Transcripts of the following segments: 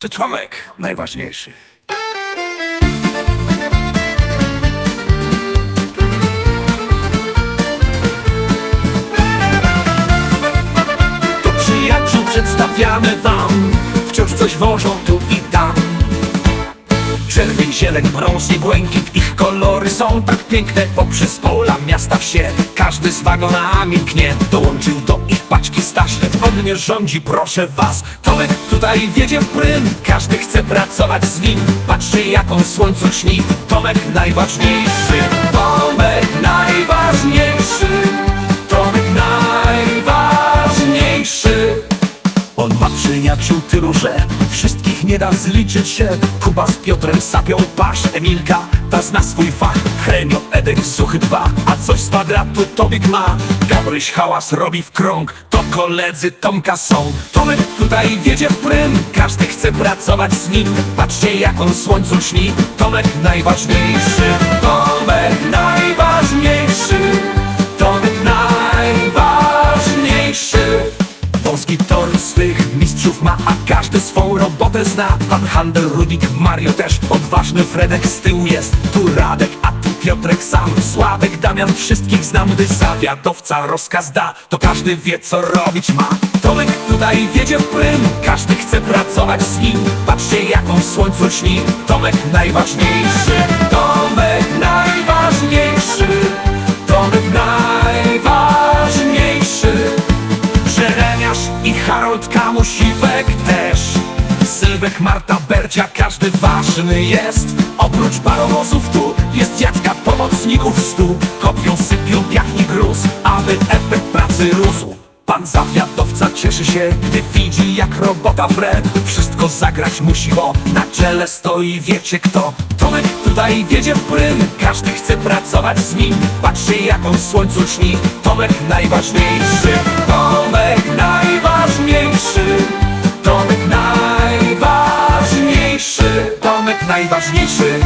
To Tomek najważniejszy. To przyjaciół przedstawiamy wam. Wciąż coś wożą tu i tam. Czerwień, zieleń, brąz i błękit Ich kolory są tak piękne Poprzez pola, miasta, wsie. Każdy z wagonami knie Dołączył do ich paczki Staszek On rządzi, proszę was. Tomek tutaj wiedzie w prym. Każdy chce pracować z nim. Patrzcie jak on słońcu śni. Tomek najważniejszy. Tomek najważniejszy przyjaciół tylu, że wszystkich nie da zliczyć się. Kuba z Piotrem sapią pasz, Emilka ta zna swój fach. Henio, Edek, Suchy dwa, a coś z kwadratu Tobik ma. Gabryś hałas robi w krąg, to koledzy Tomka są. Tomek tutaj wiedzie w prym, każdy chce pracować z nim. Patrzcie jak on słońcu śni, Tomek najważniejszy Tomek najważniejszy ma, a każdy swą robotę zna. Pan Handel, Rudik, Mario też, odważny Fredek z tyłu jest Tu Radek, a tu Piotrek sam. Sławek, Damian, wszystkich znam Gdy zawiadowca rozkaz da, to każdy wie co robić ma. Tomek tutaj wiedzie w prym, każdy chce pracować z nim. Patrzcie jak on w słońcu śni, Tomek najważniejszy. Tomek najważniejszy Sylwek, Marta, Bercia, każdy ważny jest. Oprócz parowozów tu jest Jacka, pomocników stu. Kopią, sypią, piachni gruz, aby efekt pracy rósł. Pan zawiadowca cieszy się, gdy widzi jak robota wre Wszystko zagrać musi, bo na czele stoi wiecie kto. Tomek tutaj wiedzie w prym, każdy chce pracować z nim. Patrzcie jak on słońcu śni, Tomek najważniejszy Tomek najważniejszy najważniejszy.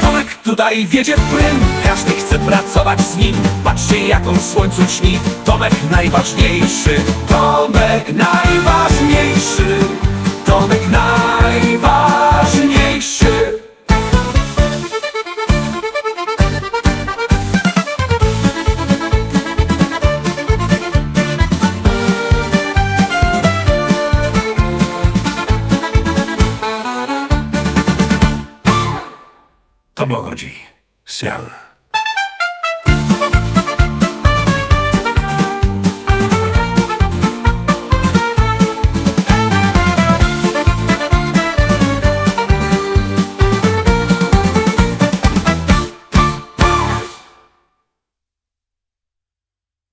Tomek tutaj wiedzie w prym Każdy chce pracować z nim. Patrzcie jak on w słońcu śni. Tomek najważniejszy. Tomek najważniejszy Tá bom, Jim.